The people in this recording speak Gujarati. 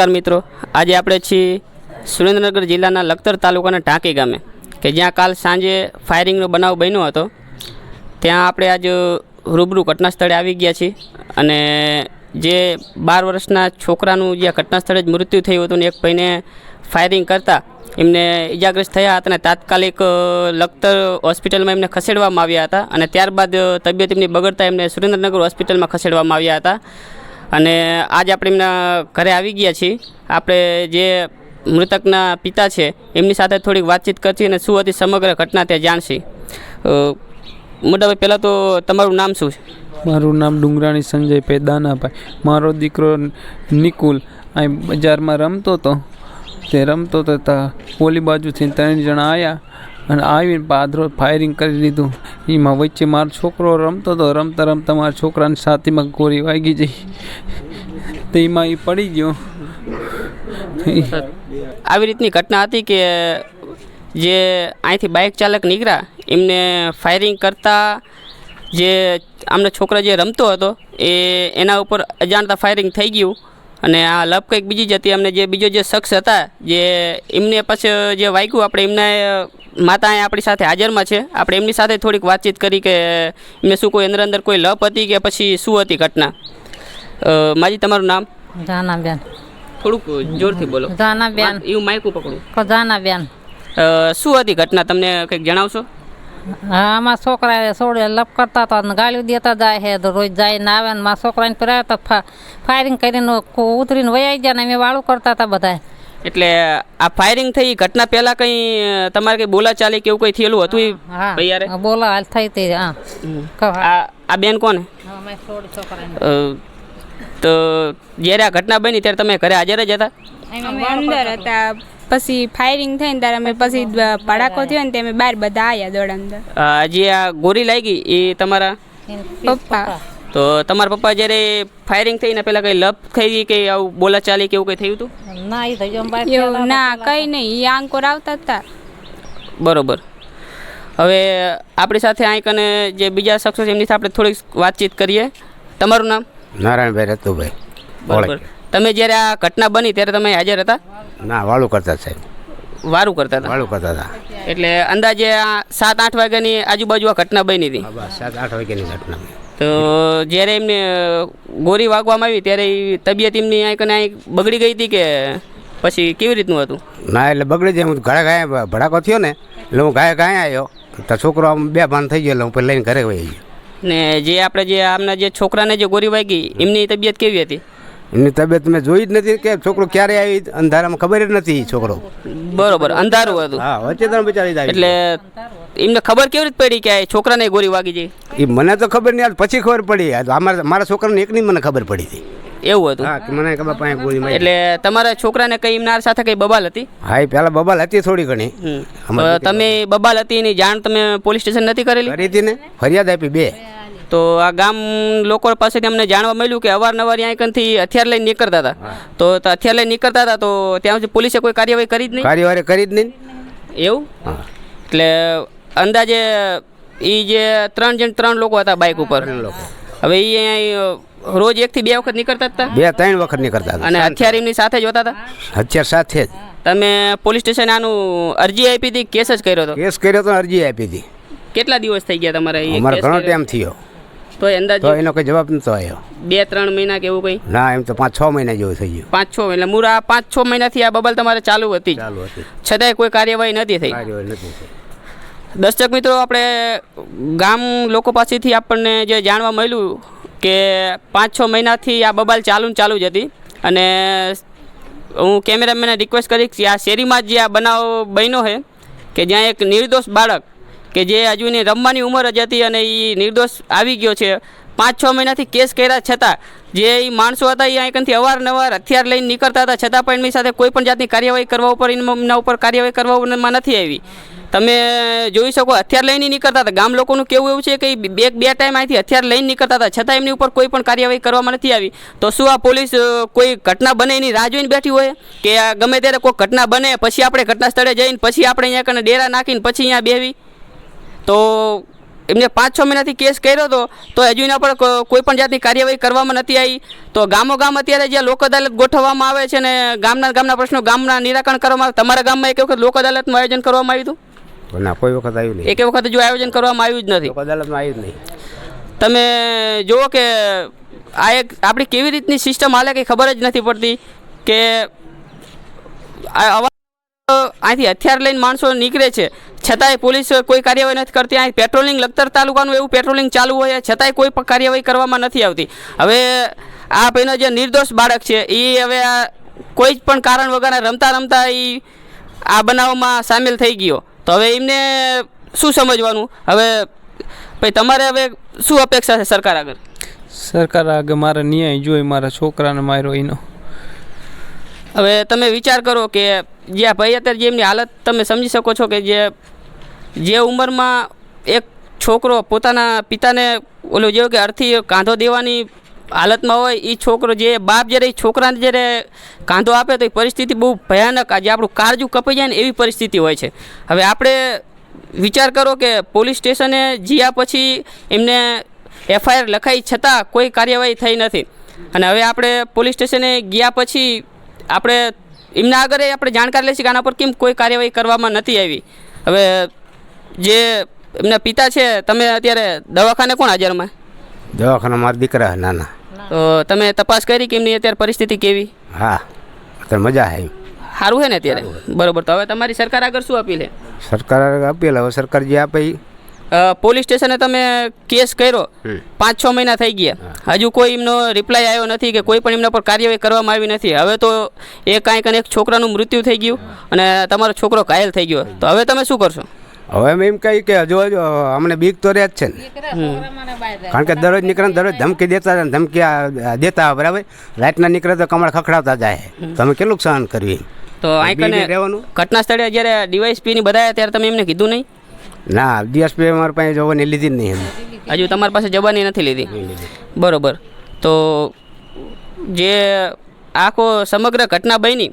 નમસ્કાર મિત્રો. આજે આપણે છીએ સુરેન્દ્રનગર જિલ્લાના લખતર તાલુકાના ટાંકી ગામે, કે જ્યાં કાલ સાંજે ફાયરિંગનો બનાવ બન્યો હતો. ત્યાં આપણે આજ રૂબરૂ ઘટના સ્થળે આવી ગયા છીએ અને જે બાર વર્ષના છોકરાનું જે ઘટના સ્થળે જ મૃત્યુ થયું હતું ને એક ભાઈને ફાયરિંગ કરતાં એમને ઇજાગ્રસ્ત થયા હતા અને તાત્કાલિક લખતર હોસ્પિટલમાં એમને ખસેડવામાં આવ્યા હતા અને ત્યારબાદ તબિયત એમની બગડતા એમને સુરેન્દ્રનગર હોસ્પિટલમાં ખસેડવામાં આવ્યા હતા. અને આજ આપણે એમના ઘરે આવી ગયા છીએ. આપણે જે મૃતકના પિતા છે, એમની સાથે થોડીક વાતચીત કરશી અને શું હતી સમગ્ર ઘટના તે જાણશી. મોટાભાઈ, પહેલાં તો તમારું નામ શું છે? મારું નામ ડુંગરાણી સંજય પેદાનાભાઈ. મારો દીકરો નિકુલ અહીં બજારમાં રમતો હતો તે રમતો હતો તા ઓલી બાજુથી ત્રણ જણા આવ્યા અને આવીને પાદરો ફાયરિંગ કરી દીધું. એમાં વચ્ચે મારો છોકરો રમતો હતો રમતા રમતા મારા છોકરાની છાતીમાં ગોળી વાગી જઈ. તો એમાં એ પડી ગયો. આવી રીતની ઘટના હતી કે જે અહીંથી બાઇક ચાલક નીકળ્યા, એમને ફાયરિંગ કરતા જે આમનો છોકરો જે રમતો હતો, એ એના ઉપર અજાણતા ફાયરિંગ થઈ ગયું. અને આ લપ કંઈક બીજી જતી અમને જે બીજો જે શખ્સ હતા જે એમને પછી જે વાગ્યું આપણે એમને માતા આપણી સાથે હાજરમાં છે. આપણે એમની સાથે થોડીક વાતચીત કરી કે એમને શું કોઈ અંદર અંદર કોઈ લપ હતી કે પછી શું હતી ઘટના? માજી તમારું નામ? રાનાબેન થોડુંક જોરથી બોલો. રાનાબેન એવું માયકું પકડું. કો શું હતી ઘટના? તમને કંઈક જણાવશો? હા અમારા છોકરા સોડે લપ કરતા હતા ને ગાળ્યું દેતા જાય છે તો રોજ જઈને આવે ને મારા છોકરાને પરાયા હતા ફા- ફાયરિંગ કરીને ઉતરીને વયાઈ ગયા ને અમે વાળું કરતા હતા બધા એટલે આ ફાયરિંગ થઈ ઘટના પહેલા કંઈ તમારે કંઈ બોલા ચાલી કે એવું કંઈ થયેલું હતું ઈ હા ભૈયારે? હા, હાલ થઈ હતી હા. આ આ બેન કોને? તો જ્યારે આ ઘટના બની ત્યારે તમે ઘરે હાજર જ હતા? અંદર હતા. પછી ફાયરિંગ થઈને ત્યારે અમે પછી પડાકો થયો ને તે અમે બહાર બધા આવ્યા દોડ અંદર અ, જે આ ગોરી લાગી એ તમારા? પપ્પા. તો તમારા પપ્પા જ્યારે ફાયરિંગ થઈ ને પેલા કંઈ લપ થઈ કે આવું બોલાચાલી કે એવું કંઈ થયું હતું ના એ એવું ના કઈ નહીં એ આંકોર આવતા હતા બરોબર. હવે આપણી સાથે અહીં અને જે બીજા શખ્સો છે એમની સાથે આપણે થોડીક વાતચીત કરીએ. તમારું નામ? નારાયણભાઈ રતુભાઈ. બરોબર. તમે જ્યારે આ ઘટના બની ત્યારે તમે હાજર હતા? ના વાળું કરતા સાહેબ. વારું કરતા હતા? વાળું કરતા હતા. એટલે અંદાજે આ સાત આઠ વાગ્યાની આજુબાજુ આ ઘટના બની હતી? બસ સાત આઠ વાગ્યાની ઘટના તો જ્યારે એમને ગોરી વાગવામાં આવી ત્યારે એ તબિયત એમની અહીં ને અહીં બગડી ગઈ હતી કે પછી કેવી રીતનું હતું? ના એટલે બગડી જાય હું ઘરે ગાય ભડાકો થયો ને એટલે હું ગાય ગાય આવ્યો તો છોકરો આમ બે ભાન થઈ ગયો એટલે હું પછી લઈને ઘરે વહી ગયો. ને જે આપણે જે આમના જે છોકરાને જે ગોરી વાગી એમની તબિયત કેવી હતી? એમની તબિયત મેં જોઈ જ નથી કે છોકરો ક્યારે આવી અંધારામાં ખબર જ નથી છોકરો. બરોબર અંધારું હતું. હા વચ્ચે ત્રણ બચારી જાય એટલે એમને ખબર કેવી રીતે પડી કે છોકરાને ગોળી વાગી જઈ એ મને તો ખબર નહીં આજ પછી ખબર પડી. અમારા મારા છોકરાને એકની મને ખબર પડી હતી. એવું હતું? હા કે મને ખબર પાસે ગોળી મારી. એટલે તમારા છોકરાને કઈ એમના સાથે કઈ બબાલ હતી? હા એ પહેલાં બબાલ હતી થોડી ઘણી. તમે બબાલ હતી એની જાણ તમે પોલીસ સ્ટેશન નથી કરેલી? કરી હતી ને? ફરિયાદ આપી બે. તો આ ગામ લોકો પાસેથી અમને જાણવા મળ્યું કે અવારનવાર અહીં કંથી હથિયાર લઈને નીકળતા હતા. તો તો હથિયાર લઈને નીકળતા હતા તો ત્યાં સુધી પોલીસે કોઈ કાર્યવાહી કરી જ નહીં? કાર્યવાહી કરી જ નહીં? એવું? એટલે અંદાજે એ જે ત્રણ જણ ત્રણ લોકો હતા બાઇક ઉપર. હવે એ અહીંયા રોજ એકથી બે વખત નીકળતા હતા? બે ત્રણ વખત નીકળતા હતા. અને હથિયાર એમની સાથે જ હોતા હતા? હથિયાર સાથે જ. તમે પોલીસ સ્ટેશન આનું અરજી આપી હતી કેસ જ કર્યો હતો? કેસ કર્યો તો અરજી આપી હતી. કેટલા દિવસ થઈ ગયા તમારે અમારે ઘણો ટાઈમ થયો. તો અંદાજ તો એનો કોઈ જવાબ નતો આવ્યો બે ત્રણ મહિના કે એવું કંઈ? ના એમ તો પાંચ છ મહિના જેવું થઈ ગયું. પાંચ છ એટલે મુરા પાંચ છ મહિનાથી આ બબલ તમારે ચાલુ હતી ચાલુ હતી. છતાંય કોઈ કાર્યવાહી નથી થઈ. કાર્યવાહી નથી થઈ. દર્શક મિત્રો આપણે ગામ લોકો પાસેથી આપણને જે જાણવા મળ્યું કે પાંચ છ મહિનાથી આ બબાલ ચાલુ ને ચાલુ જ હતી. અને હું કેમેરામેનને રિક્વેસ્ટ કરીશ કે આ શેરીમાં જ જે આ બનાવ બન્યો છે કે જ્યાં એક નિર્દોષ બાળક કે જે હજુ એની રમવાની ઉંમર જ હતી અને એ નિર્દોષ આવી ગયો છે. પાંચ છ મહિનાથી કેસ કર્યા છતાં, જે એ માણસો હતા એ અહીંયાથી અવારનવાર હથિયાર લઈને નીકળતા હતા, છતાં પણ એમની સાથે કોઈ પણ જાતની કાર્યવાહી કરવા ઉપર એમના ઉપર કાર્યવાહી કરવામાં નથી આવી. તમે જોઈ શકો, હથિયાર લઈને નીકળતા હતા. ગામ લોકોનું કેવું એવું છે કે બે બે ટાઈમ અહીંથી હથિયાર લઈને નીકળતા હતા, છતાં એમની ઉપર કોઈ પણ કાર્યવાહી કરવામાં નથી આવી. તો શું આ પોલીસ કોઈ ઘટના બને એની રાહ જોઈને બેઠી હોય? કે ગમે ત્યારે કોઈ ઘટના બને, પછી આપણે ઘટના સ્થળે જઈને, પછી આપણે અહીંયા કને ડેરા નાખીને, પછી અહીંયા બેહવી તો એમને પાંચ છ મહિનાથી કેસ કર્યો હતો તો હજુ એના પર કોઈ પણ જાતની કાર્યવાહી કરવામાં નથી આવી. તો ગામો ગામ અત્યારે જ્યાં લોક અદાલત ગોઠવવામાં આવે છે ને ગામના ગામના પ્રશ્નો ગામના નિરાકરણ કરવામાં આવે તમારા ગામમાં એક વખત લોક અદાલતનું આયોજન કરવામાં આવ્યું હતું? ના કોઈ વખત આવ્યું નહીં. એક વખત જો આયોજન કરવામાં આવ્યું જ નથી. અદાલતમાં આવ્યું જ નહીં. તમે જુઓ કે આ એક આપણી કેવી રીતની સિસ્ટમ હાલે કંઈ ખબર જ નથી પડતી કે આ અવાજ અહીંથી હથિયાર લઈને માણસો નીકળે છે. છતાંય પોલીસ કોઈ કાર્યવાહી નથી કરતી. અહીં પેટ્રોલિંગ લખતર તાલુકાનું એવું પેટ્રોલિંગ ચાલુ હોય છતાંય કોઈ પણ કાર્યવાહી કરવામાં નથી આવતી. હવે આ ભાઈનો જે નિર્દોષ બાળક છે એ હવે આ કોઈ જ પણ કારણ વગર રમતા રમતા એ આ બનાવમાં સામેલ થઈ ગયો. તો હવે એમને શું સમજવાનું? હવે ભાઈ તમારે હવે શું અપેક્ષા છે સરકાર આગળ? સરકાર આગળ મારે ન્યાય જોઈ મારા છોકરાને માર્યો એનો. હવે તમે વિચાર કરો કે જે ભાઈ અત્યારે જે એમની હાલત તમે સમજી શકો છો કે જે જે ઉંમરમાં એક છોકરો પોતાના પિતાને ઓલો જેવો કે અર્થી કાંધો દેવાની હાલતમાં હોય એ છોકરો જે બાપ જ્યારે એ છોકરાને જ્યારે કાંધો આપે તો એ પરિસ્થિતિ બહુ ભયાનક આજે આપણું કાળજું કપાઈ જાય ને એવી પરિસ્થિતિ હોય છે. હવે આપણે વિચાર કરો કે પોલીસ સ્ટેશને જીયા પછી એમને એફઆઈઆર લખાઈ છતાં કોઈ કાર્યવાહી થઈ નથી. અને હવે આપણે પોલીસ સ્ટેશને ગયા પછી આપણે એમના આગળ આપણે જાણકારી લઈશું કે આના પર કેમ કોઈ કાર્યવાહી કરવામાં નથી આવી. હવે જે એમના પિતા છે તમે અત્યારે દવાખાને કોણ હાજરમાં દવાખાના મારા દીકરા નાના. તો તમે તપાસ કરી કે એમની અત્યારે પરિસ્થિતિ કેવી? હા અત્યારે મજા આવે. સારું છે ને અત્યારે? બરોબર તો હવે તમારી સરકાર આગળ શું અપીલ છે સરકાર આપેલ હવે સરકાર જે આપે પોલીસ સ્ટેશને તમે કેસ કર્યો. પાંચ છ મહિના થઈ ગયા. હજુ કોઈ એમનો રિપ્લાય આવ્યો નથી કે કોઈ પણ એમના પર કાર્યવાહી કરવામાં આવી નથી. હવે તો એ કાંઈક અને એક છોકરાનું મૃત્યુ થઈ ગયું અને તમારો છોકરો ઘાયલ થઈ ગયો. તો હવે તમે શું કરશો? હવે એમ એમ કહી કે હજુ હજુ અમને બીક તો રહે જ છે ને. કારણ કે દરરોજ નીકળે દરરોજ ધમકી દેતા જાય ને ધમકી દેતા બરાબર? રાતના નીકળે તો કમળ ખખડાવતા જાય. તમે કેટલું સહન કરવી તો અહીં કને રહેવાનું. ઘટના સ્થળે જ્યારે ડીવાયસપીની બધા ત્યારે તમે એમને કીધું નહીં? ના ડીએસપી અમારા પાસે જવાની લીધી જ નહીં હજુ તમારી પાસે જવાની નથી લીધી. બરોબર. તો જે આખો સમગ્ર ઘટના બની